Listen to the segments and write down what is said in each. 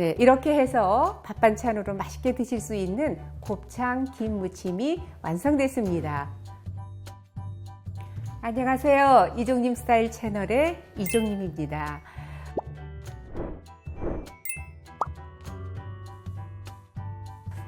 네, 이렇게 해서 밥 반찬으로 맛있게 드실 수 있는 곱창 김 무침이 완성됐습니다. 안녕하세요. 이종님 스타일 채널의 이종님입니다.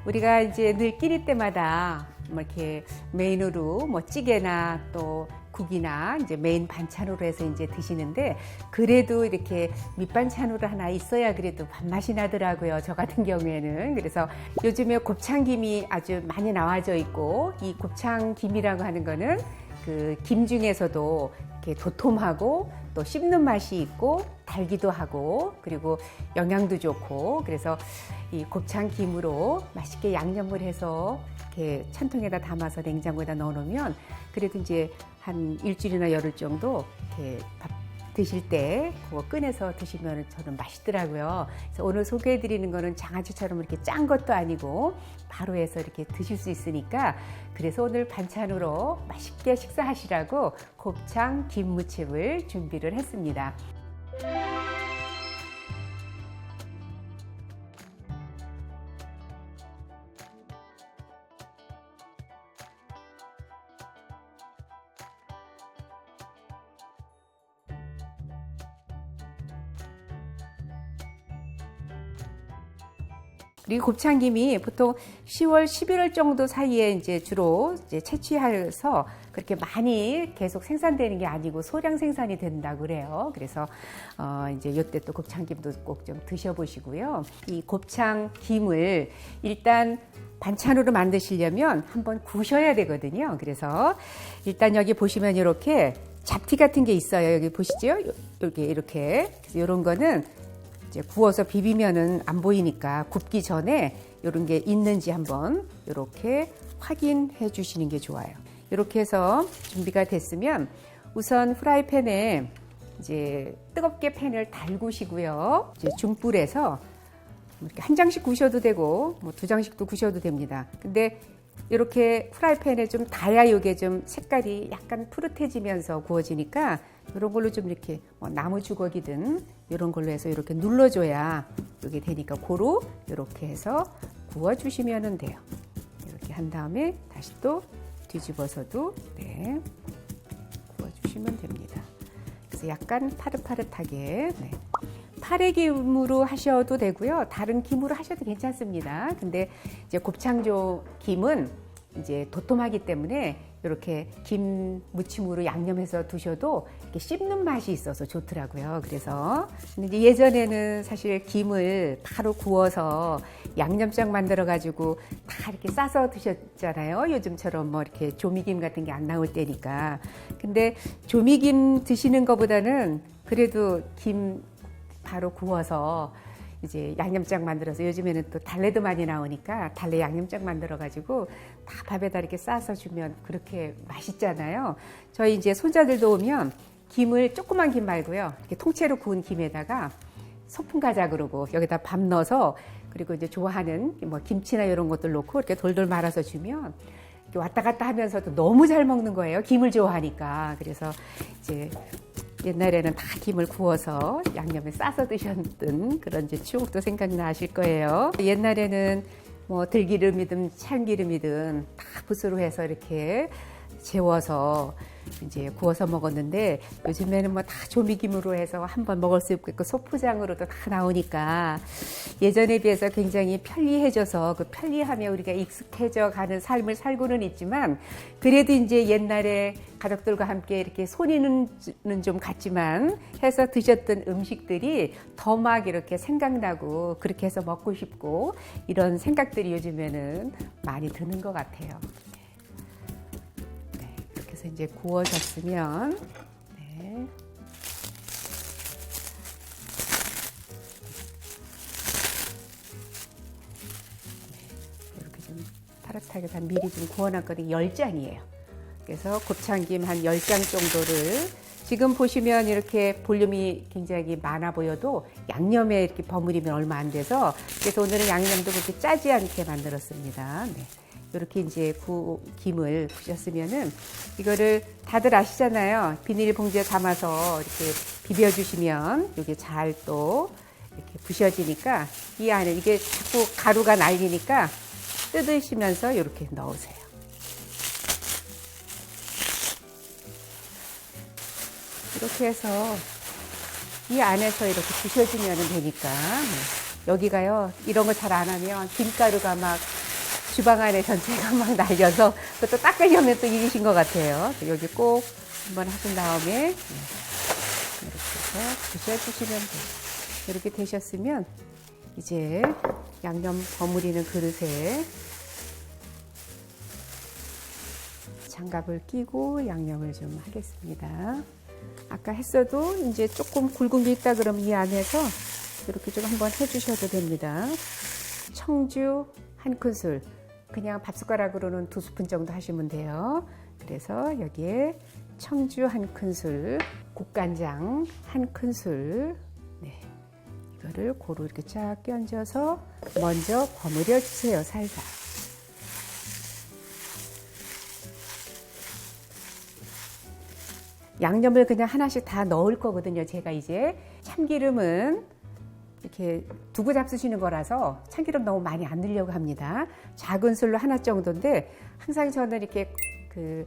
우리가 이제 늘 끼니 때마다 뭐 이렇게 메인으로 뭐 찌개나 또 국이나 이제 메인 반찬으로 해서 이제 드시는데 그래도 이렇게 밑반찬으로 하나 있어야 그래도 밥맛이 나더라고요. 저 같은 경우에는. 그래서 요즘에 곱창김이 아주 많이 나와져 있고 이 곱창김이라고 하는 거는 그 김 중에서도 이렇게 도톰하고 또 씹는 맛이 있고 달기도 하고 그리고 영양도 좋고 그래서 이 곱창 김으로 맛있게 양념을 해서 이렇게 찬통에다 담아서 냉장고에다 넣어놓으면 그래도 이제 한 일주일이나 열흘 정도 이렇게 밥 드실 때 그거 꺼내서 드시면 저는 맛있더라고요. 그래서 오늘 소개해드리는 거는 장아찌처럼 이렇게 짠 것도 아니고 바로 해서 이렇게 드실 수 있으니까 그래서 오늘 반찬으로 맛있게 식사하시라고 곱창 김무침을 준비를 했습니다. 그리고 곱창김이 보통 10월, 11월 정도 사이에 이제 주로 이제 채취해서 그렇게 많이 계속 생산되는 게 아니고 소량 생산이 된다고 그래요. 그래서 어 이제 요때 또 곱창김도 꼭 좀 드셔보시고요. 이 곱창김을 일단 반찬으로 만드시려면 한번 구셔야 되거든요. 그래서 일단 여기 보시면 이렇게 잡티 같은 게 있어요. 여기 보시죠? 이렇게 이렇게 이런 거는 이제 구워서 비비면은 안 보이니까 굽기 전에 이런 게 있는지 한번 이렇게 확인해 주시는 게 좋아요. 이렇게 해서 준비가 됐으면 우선 프라이팬에 이제 뜨겁게 팬을 달구시고요. 이제 중불에서 이렇게 한 장씩 구셔도 되고 뭐 두 장씩도 구셔도 됩니다. 근데 이렇게 프라이팬에 좀 닿아야 이게 좀 색깔이 약간 푸릇해지면서 구워지니까 이런 걸로 좀 이렇게 뭐 나무 주걱이든 이런 걸로 해서 이렇게 눌러줘야 이게 되니까 고루 이렇게 해서 구워주시면 돼요. 이렇게 한 다음에 다시 또 뒤집어서도 네, 구워주시면 됩니다. 그래서 약간 파릇파릇하게 네. 파래김으로 하셔도 되고요. 다른 김으로 하셔도 괜찮습니다. 근데 이제 곱창조 김은 이제 도톰하기 때문에 이렇게 김 무침으로 양념해서 두셔도 이렇게 씹는 맛이 있어서 좋더라고요. 그래서 이제 예전에는 사실 김을 바로 구워서 양념장 만들어 가지고 다 이렇게 싸서 드셨잖아요. 요즘처럼 뭐 이렇게 조미김 같은 게 안 나올 때니까. 근데 조미김 드시는 것보다는 그래도 김 바로 구워서 이제 양념장 만들어서 요즘에는 또 달래도 많이 나오니까 달래 양념장 만들어 가지고 다 밥에다 이렇게 싸서 주면 그렇게 맛있잖아요. 저희 이제 손자들도 오면 김을 조그만 김 말고요. 이렇게 통째로 구운 김에다가 소풍 가자 그러고 여기다 밥 넣어서 그리고 이제 좋아하는 뭐 김치나 이런 것들 넣고 이렇게 돌돌 말아서 주면 왔다 갔다 하면서도 너무 잘 먹는 거예요. 김을 좋아하니까. 그래서 이제 옛날에는 다 김을 구워서 양념에 싸서 드셨던 그런 이제 추억도 생각나실 거예요. 옛날에는 뭐 들기름이든 참기름이든 다 붓으로 해서 이렇게 재워서 이제 구워서 먹었는데 요즘에는 뭐 다 조미김으로 해서 한번 먹을 수 있고 소포장으로도 다 나오니까 예전에 비해서 굉장히 편리해져서 그 편리함에 우리가 익숙해져 가는 삶을 살고는 있지만 그래도 이제 옛날에 가족들과 함께 이렇게 손이는 좀 같지만 해서 드셨던 음식들이 더 막 이렇게 생각나고 그렇게 해서 먹고 싶고 이런 생각들이 요즘에는 많이 드는 것 같아요. 네, 해서 이제 구워졌으면 네. 이렇게 좀 파릇하게 다 미리 좀 구워놨거든요. 열 장이에요. 그래서 곱창김 한열장 정도를 지금 보시면 이렇게 볼륨이 굉장히 많아 보여도 양념에 이렇게 버무리면 얼마 안 돼서 그래서 오늘은 양념도 그렇게 짜지 않게 만들었습니다. 네. 이렇게 이제 구, 김을 부셨으면은 이거를 다들 아시잖아요. 비닐 봉지에 담아서 이렇게 비벼주시면 이게 잘 또 이렇게 부셔지니까 이 안에 이게 자꾸 가루가 날리니까 뜯으시면서 이렇게 넣으세요. 이렇게 해서 이 안에서 이렇게 부셔지면 되니까 네. 여기가요 이런 거 잘 안 하면 김가루가 막 주방 안에 전체가 막 날려서 그것도 닦으려면 또 일이신 것 같아요. 여기 꼭 한번 하신 다음에 네. 이렇게 해서 부셔주시면 돼요. 이렇게 되셨으면 이제 양념 버무리는 그릇에 장갑을 끼고 양념을 좀 하겠습니다. 아까 했어도 이제 조금 굵은 게 있다 그러면 이 안에서 이렇게 좀 한번 해주셔도 됩니다. 청주 한 큰술, 그냥 밥 숟가락으로는 두 스푼 정도 하시면 돼요. 그래서 여기에 청주 한 큰술, 국간장 한 큰술, 네. 이거를 고루 이렇게 쫙 끼얹어서 먼저 버무려 주세요, 살살. 양념을 그냥 하나씩 다 넣을 거거든요. 제가 이제 참기름은 이렇게 두고 잡수시는 거라서 참기름 너무 많이 안 넣으려고 합니다. 작은 술로 하나 정도인데 항상 저는 이렇게 그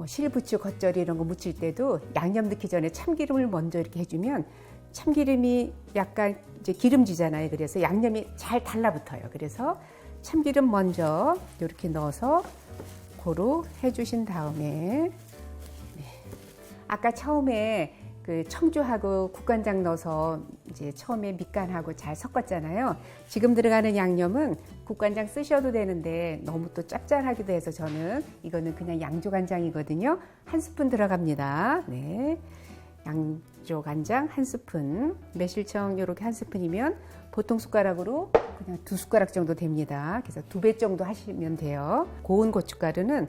뭐 실부추, 겉절이 이런 거 무칠 때도 양념 넣기 전에 참기름을 먼저 이렇게 해주면 참기름이 약간 이제 기름지잖아요. 그래서 양념이 잘 달라붙어요. 그래서 참기름 먼저 이렇게 넣어서 고루 해주신 다음에 아까 처음에 그 청주하고 국간장 넣어서 이제 처음에 밑간하고 잘 섞었잖아요. 지금 들어가는 양념은 국간장 쓰셔도 되는데 너무 또 짭짤하기도 해서 저는 이거는 그냥 양조간장이거든요. 한 스푼 들어갑니다. 네. 양조간장 한 스푼, 매실청 이렇게 한 스푼이면 보통 숟가락으로 그냥 두 숟가락 정도 됩니다. 그래서 두 배 정도 하시면 돼요. 고운 고춧가루는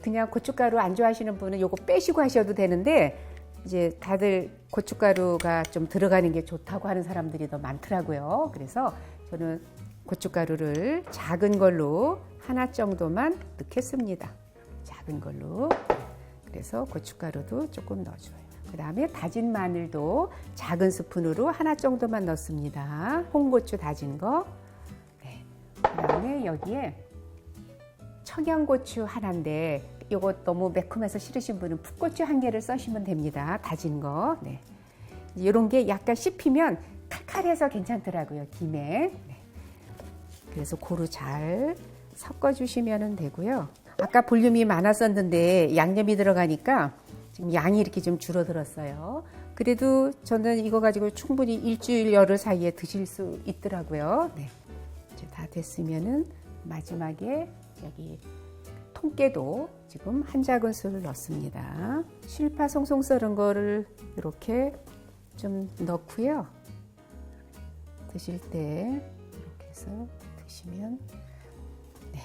그냥 고춧가루 안 좋아하시는 분은 요거 빼시고 하셔도 되는데 이제 다들 고춧가루가 좀 들어가는 게 좋다고 하는 사람들이 더 많더라고요. 그래서 저는 고춧가루를 작은 걸로 하나 정도만 넣겠습니다. 작은 걸로. 그래서 고춧가루도 조금 넣어줘요. 그 다음에 다진 마늘도 작은 스푼으로 하나 정도만 넣습니다. 홍고추 다진 거. 네. 그 다음에 여기에 청양고추 하나인데 이거 너무 매콤해서 싫으신 분은 풋고추 한 개를 써시면 됩니다. 다진 거. 네. 이런 게 약간 씹히면 칼칼해서 괜찮더라고요. 김에. 네. 그래서 고루 잘 섞어주시면 되고요. 아까 볼륨이 많았었는데 양념이 들어가니까 지금 양이 이렇게 좀 줄어들었어요. 그래도 저는 이거 가지고 충분히 일주일 열흘 사이에 드실 수 있더라고요. 네. 이제 다 됐으면은 마지막에 여기 통깨도 지금 한 작은술 넣습니다. 실파 송송 썰은 거를 이렇게 좀 넣고요. 드실 때 이렇게 해서 드시면 네.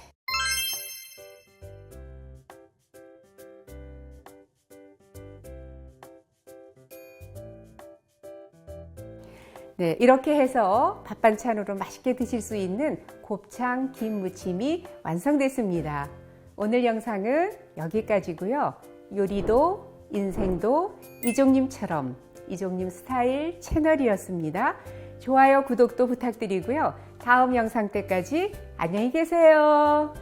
네, 이렇게 해서 밥 반찬으로 맛있게 드실 수 있는 곱창 김 무침이 완성됐습니다. 오늘 영상은 여기까지고요. 요리도 인생도 이종님처럼 이종님 스타일 채널이었습니다. 좋아요, 구독도 부탁드리고요. 다음 영상 때까지 안녕히 계세요.